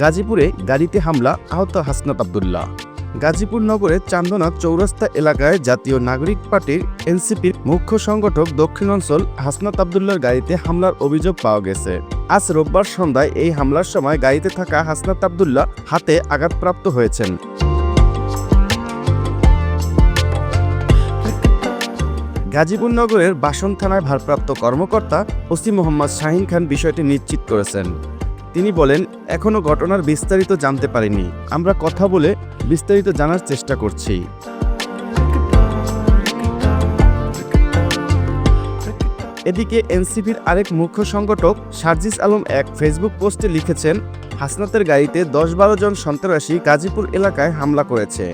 গাজীপুরে গাড়িতে হামলা, আহত হাসনাত আবদুল্লাহ। গাজীপুর নগরের চান্দনা চৌরাস্তা এলাকায় জাতীয় নাগরিক পার্টির এনসিপির মুখ্য সংগঠক দক্ষিণ অঞ্চল হাসনাত আবদুল্লার গাড়িতে হামলার অভিযোগ পাওয়া গেছে। আজ রোববার সন্ধ্যায় এই হামলার সময় গাড়িতে থাকা হাসনাত আবদুল্লাহ হাতে আঘাতপ্রাপ্ত হয়েছেন। গাজীপুর নগরের বাসন থানায় ভারপ্রাপ্ত কর্মকর্তা ওসি মোহাম্মদ শাহিন খান বিষয়টি নিশ্চিত করেছেন। তিনি বলেন এখনও ঘটনার বিস্তারিত জানতে পারিনি। আমরা কথা বলে বিস্তারিত জানার চেষ্টা করছি। এদিকে এনসিপির আরেক মুখ্য সংগঠক সার্জিস আলম এক ফেসবুক পোস্টে লিখেছেন, হাসনাতের গাড়িতে দশ বারো জন সন্ত্রাসী গাজীপুর এলাকায় হামলা করেছে।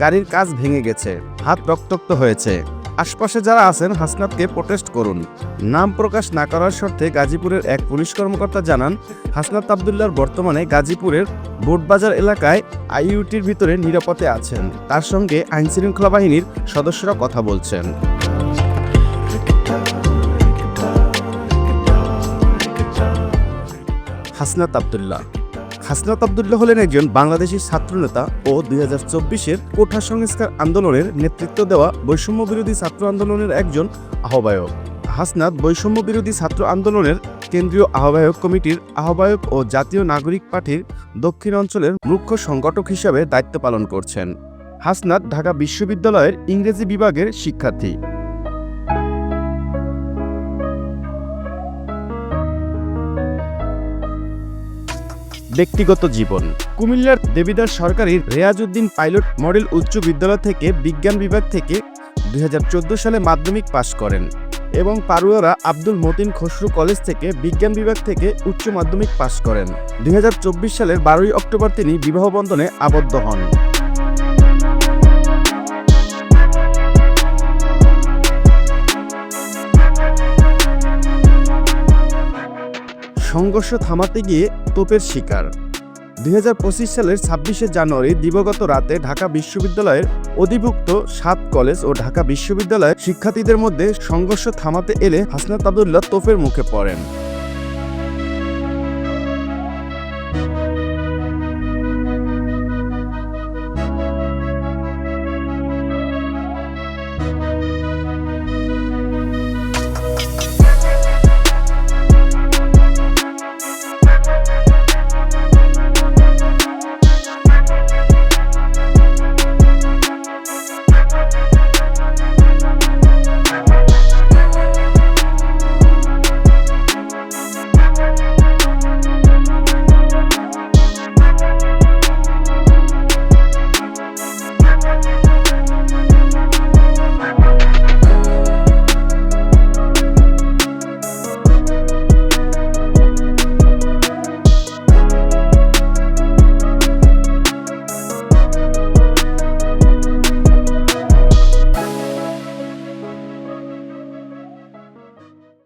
গাড়ির কাজ ভেঙে গেছে, হাত রক্তাক্ত হয়েছে। আশপাশে যারা আছেন, হাসনাতকে প্রোটেস্ট করুন। নাম প্রকাশ না করার শর্তে গাজীপুরের এক পুলিশ কর্মকর্তা জানান, হাসনাত আবদুল্লার বর্তমানে গাজীপুরের বোটবাজার এলাকায় আইইউটির ভিতরে নিরাপদে আছেন। তার সঙ্গে আইনশৃঙ্খলা বাহিনীর সদস্যরা কথা বলছেন। হাসনাত আবদুল্লাহ হাসনাত আবদুল্লাহ হলেন একজন বাংলাদেশি ছাত্রনেতা ও দুই হাজার চব্বিশের কোঠা সংস্কার আন্দোলনের নেতৃত্ব দেওয়া বৈষম্য বিরোধী ছাত্র আন্দোলনের একজন আহ্বায়ক। হাসনাত বৈষম্য বিরোধী ছাত্র আন্দোলনের কেন্দ্রীয় আহ্বায়ক কমিটির আহ্বায়ক ও জাতীয় নাগরিক পার্টির দক্ষিণ অঞ্চলের মুখ্য সংগঠক হিসাবে দায়িত্ব পালন করছেন। হাসনাত ঢাকা বিশ্ববিদ্যালয়ের ইংরেজি বিভাগের শিক্ষার্থী। ব্যক্তিগত জীবন। কুমিল্লার দেবিদার সরকারি রেয়াজউদ্দিন পাইলট মডেল উচ্চ বিদ্যালয় থেকে বিজ্ঞান বিভাগ থেকে দুই হাজার চোদ্দ সালে মাধ্যমিক পাশ করেন এবং পারুয়ারা আব্দুল মতিন খসরু কলেজ থেকে বিজ্ঞান বিভাগ থেকে উচ্চ মাধ্যমিক পাশ করেন। দুই হাজার চব্বিশ সালের বারোই অক্টোবর তিনি বিবাহবন্ধনে আবদ্ধ হন। সংঘর্ষ থামাতে গিয়ে তোপের শিকার। দুই হাজার পঁচিশ সালের ছাব্বিশে জানুয়ারি দিবগত রাতে ঢাকা বিশ্ববিদ্যালয়ের অধিভুক্ত সাত কলেজ ও ঢাকা বিশ্ববিদ্যালয়ের শিক্ষার্থীদের মধ্যে সংঘর্ষ থামাতে এলে হাসনাত আবদুল্লাহ তোপের মুখে পড়েন।